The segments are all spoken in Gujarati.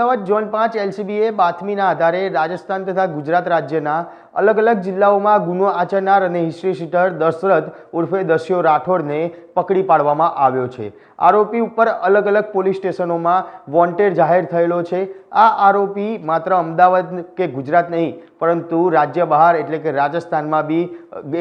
અમદાવાદ ઝોન પાંચ એલસીબીએ બાતમીના આધારે રાજસ્થાન તથા ગુજરાત રાજ્યના અલગ અલગ જિલ્લાઓમાં ગુનો આચરનાર અને હિસ્ટ્રી શીટર દશરથ ઉર્ફે દસ્યો રાઠોડને પકડી પાડવામાં આવ્યો છે. આરોપી ઉપર અલગ અલગ પોલીસ સ્ટેશનોમાં વોન્ટેડ જાહેર થયેલો છે. આ આરોપી માત્ર અમદાવાદ કે ગુજરાત નહીં, પરંતુ રાજ્ય બહાર એટલે કે રાજસ્થાનમાં બી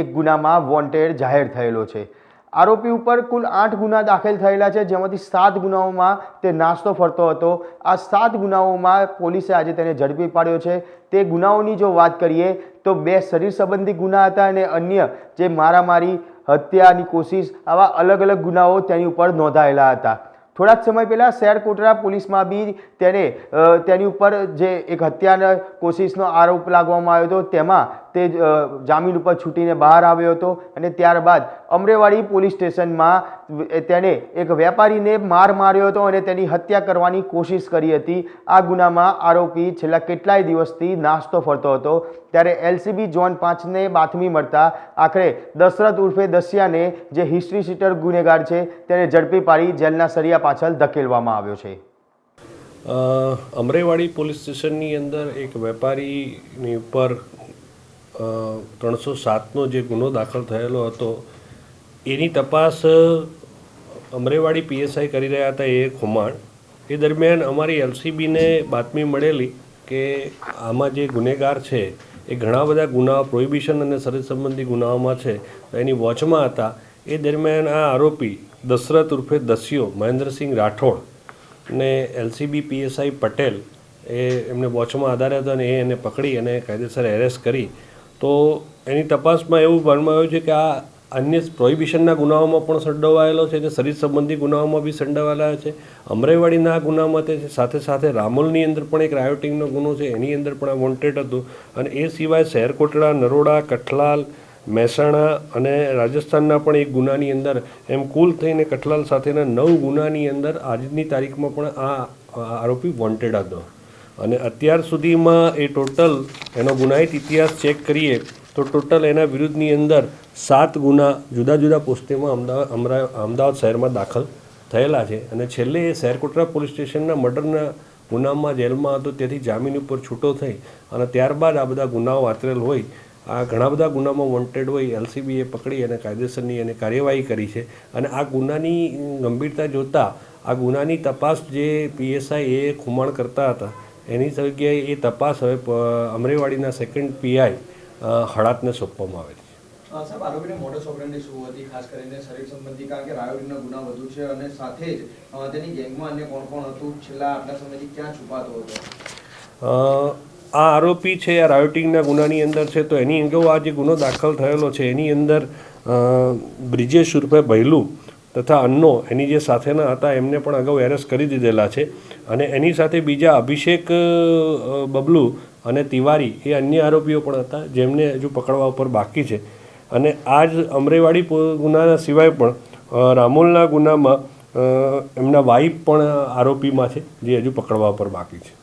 એક ગુનામાં વોન્ટેડ જાહેર થયેલો છે. આરોપી ઉપર કુલ આઠ ગુના દાખલ થયેલા છે, જેમાંથી સાત ગુનાઓમાં તે નાસ્તો ફરતો હતો. આ સાત ગુનાઓમાં પોલીસે આજે તેને ઝડપી પાડ્યો છે. તે ગુનાઓની જો વાત કરીએ, તો બે શરીર સંબંધી ગુના હતા અને અન્ય જે મારામારી, હત્યાની કોશિશ, આવા અલગ અલગ ગુનાઓ તેની ઉપર નોંધાયેલા હતા. થોડાક સમય પહેલાં શેરકોટરા પોલીસમાં બી તેને તેની ઉપર જે એક હત્યાના કોશિશનો આરોપ લાગવામાં આવ્યો હતો, તેમાં તે જામીન ઉપર છૂટીને બહાર આવ્યો હતો અને ત્યારબાદ અમરેવાડી પોલીસ સ્ટેશનમાં તેને એક વેપારીને માર માર્યો હતો અને તેની હત્યા કરવાની કોશિશ કરી હતી. આ ગુનામાં આરોપી છેલ્લા કેટલાય દિવસથી નાસ્તો ફરતો હતો. ત્યારે એલસીબી જોન પાંચને બાતમી મળતા આખરે દશરથ ઉર્ફે દસિયાને જે હિસ્ટ્રી શીટર ગુનેગાર છે તેને ઝડપી પાડી જેલના સરિયા પાછળ ધકેલવામાં આવ્યો છે. અમરેવાડી પોલીસ સ્ટેશનની અંદર એક વેપારીની ઉપર ત્રણસો સાતનો જે ગુનો દાખલ થયેલો હતો એની તપાસ અમરેવાડી પીએસઆઈ કરી રહ્યા હતા એ ખુમાણ. એ દરમિયાન અમારી એલસીબીને બાતમી મળેલી કે આમાં જે ગુનેગાર છે, એ ઘણા બધા ગુનાઓ, પ્રોહિબિશન અને શરીર સંબંધી ગુનાઓમાં છે એની વોચમાં હતા. એ દરમિયાન આ આરોપી દશરથ ઉર્ફે દસ્યો, મહેન્દ્રસિંહ રાઠોડ ને એલસીબી પીએસઆઈ પટેલ એ એમને વોચમાં આધારે હતા અને એ એને પકડી અને કાયદેસર એરેસ્ટ કરી. તો એની તપાસમાં એવું ભણવામાં આવ્યું છે કે આ અન્ય પ્રોહિબિશનના ગુનાઓમાં પણ સંડોવાયેલો છે અને શરીર સંબંધી ગુનાઓમાં બી સંડોવાયેલા છે. અમરેવાડીના ગુનામાં તે સાથે સાથે રામોલની અંદર પણ એક રાયોટિંગનો ગુનો છે, એની અંદર પણ આ વોન્ટેડ હતું. અને એ સિવાય શહેરકોટડા, નરોડા, કઠલાલ, મહેસાણા અને રાજસ્થાનના પણ એક ગુનાની અંદર, એમ કુલ થઈને કઠલાલ સાથેના નવ ગુનાની અંદર આજની તારીખમાં પણ આ આરોપી વોન્ટેડ હતો. અને અત્યાર સુધીમાં એ ટોટલ એનો ગુનાહિત ઇતિહાસ ચેક કરીએ તો ટોટલ એના વિરુદ્ધની અંદર સાત ગુના જુદા જુદા પોસ્ટેમાં અમદાવાદ અમદાવાદ શહેરમાં દાખલ થયેલા છે. અને છેલ્લે એ શહેરકોટરા પોલીસ સ્ટેશનના મર્ડરના ગુનામાં જેલમાં હતો, તેથી જામીન ઉપર છૂટો થઈ અને ત્યારબાદ આ બધા ગુનાઓ આચરેલ હોય. આ ઘણા બધા ગુનામાં વોન્ટેડ હોય, એલસીબીએ પકડી અને કાયદેસરની એને કાર્યવાહી કરી છે. અને આ ગુનાની ગંભીરતા જોતાં, આ ગુનાની તપાસ જે પીએસઆઈ એ ખુમાણ કરતા હતા, એની જગ્યાએ એ તપાસ હવે અમરેવાડીના સેકન્ડ પીઆઈ હળાતને સોંપવામાં આવેલી સાહેબ આરોપીને મોટો ઓપરેન્ડી શું હતી? ખાસ કરીને શરીર સંબંધી કારણ કે રાયોડિંગના ગુના વધુ છે અને સાથે જ તેની ગેંગમાં અન્ય કોણ કોણ હતું? છેલ્લા આટલા સમયથી ક્યાં છુપાતો હતો? આ આરોપી છે આ રાયોટિંગના ગુનાની અંદર છે તો એની અંગે આ જે ગુનો દાખલ થયેલો છે એની અંદર બ્રિજેશ ઉર્ફે ભૈલું તથા અન્નો એની જે સાથેના હતા, એમને પણ અગાઉ એરેસ્ટ કરી દીધેલા છે. અને એની સાથે બીજા અભિષેક બબલુ અને તિવારી એ અન્ય આરોપીઓ પણ હતા, જેમને હજુ પકડવા ઉપર બાકી છે. અને આ જ અમરેવાડી ગુનાના સિવાય પણ રામોલના ગુનામાં એમના વાઈફ પણ આરોપીમાં છે, જે હજુ પકડવા ઉપર બાકી છે.